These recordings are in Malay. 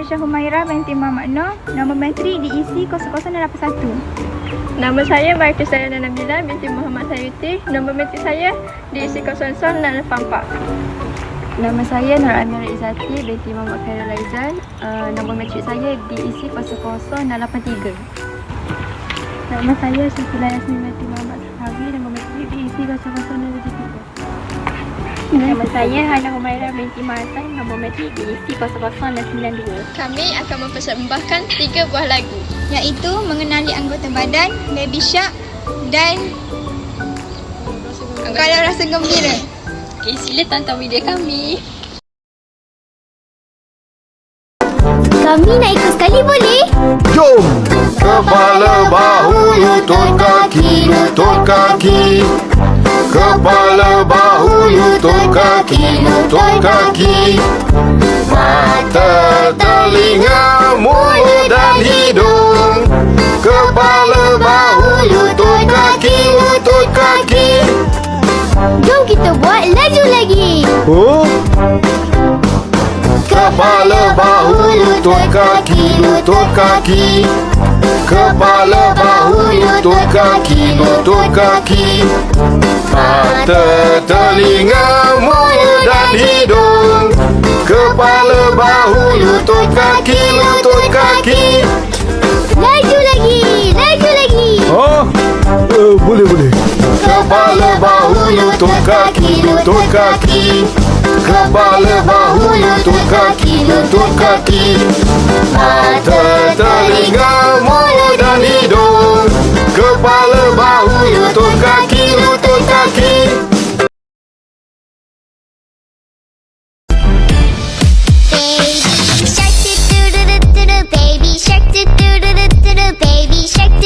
Aisyah Humaira binti Muhammad Noor. Nombor metrik diisi 0081. Nama saya Marcus Sayana Nabila binti Muhammad Sayuti. Nombor metrik saya diisi 00684. Nama saya Nur Amira Izzati binti Muhammad Khairul Aizan. Uh, nombor matrik saya diisi 00683. Nama saya Syafila Yasmin binti Muhammad Sahawi. Nombor metrik diisi 0023. Nama saya Hana Humaira binti Martan. Nombor matrik diisi 0092. Kami akan mempersembahkan tiga buah lagu. Iaitu mengenali anggota badan, baby shark dan kalau rasa gembira. Okay, sila tonton video kami. Kami nak ikut sekali boleh? Jom! Kepala, bahu, lutut, kaki, lutut, kaki. Lutut, kaki. Mata, telinga, mulut dan hidung. Kepala, bahu, lutut, kaki, lutut, kaki. Jom kita buat laju lagi. Oh? Kepala, bahu, lutut, kaki, lutut, kaki. Kepala, bahu, lutut, kaki, lutut, kaki. Mata, telinga, mulut dan hidung. Kepala, bahu, lutut, kaki, lutut, kaki. Laju lagi. Laju lagi. Oh, uh, boleh boleh. Kepala, bahu, lutut, kaki, lutut, kaki. Kepala, bahu, lutut, kaki, lutut, kaki. Mata, telinga, mulut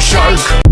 shark.